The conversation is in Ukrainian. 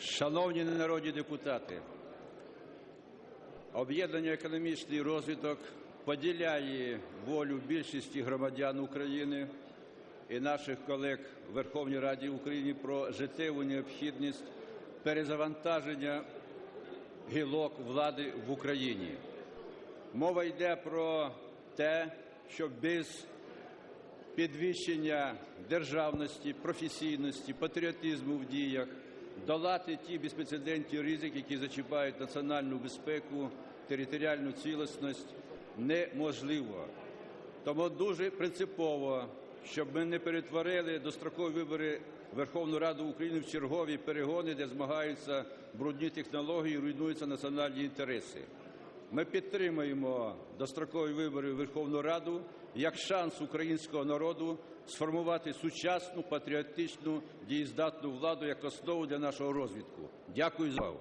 Шановні народні депутати, об'єднання економічний розвиток поділяє волю більшості громадян України і наших колег в Верховній Раді України про життєву необхідність перезавантаження гілок влади в Україні. Мова йде про те, що без підвищення державності, професійності, патріотизму в діях, долати ті безпрецедентні ризики, які зачіпають національну безпеку, територіальну цілісність, неможливо. Тому дуже принципово, щоб ми не перетворили дострокові вибори Верховну Раду України в чергові перегони, де змагаються брудні технології, руйнуються національні інтереси. Ми підтримуємо дострокові вибори в Верховну Раду як шанс українського народу сформувати сучасну патріотичну дієздатну владу як основу для нашого розвитку. Дякую за увагу.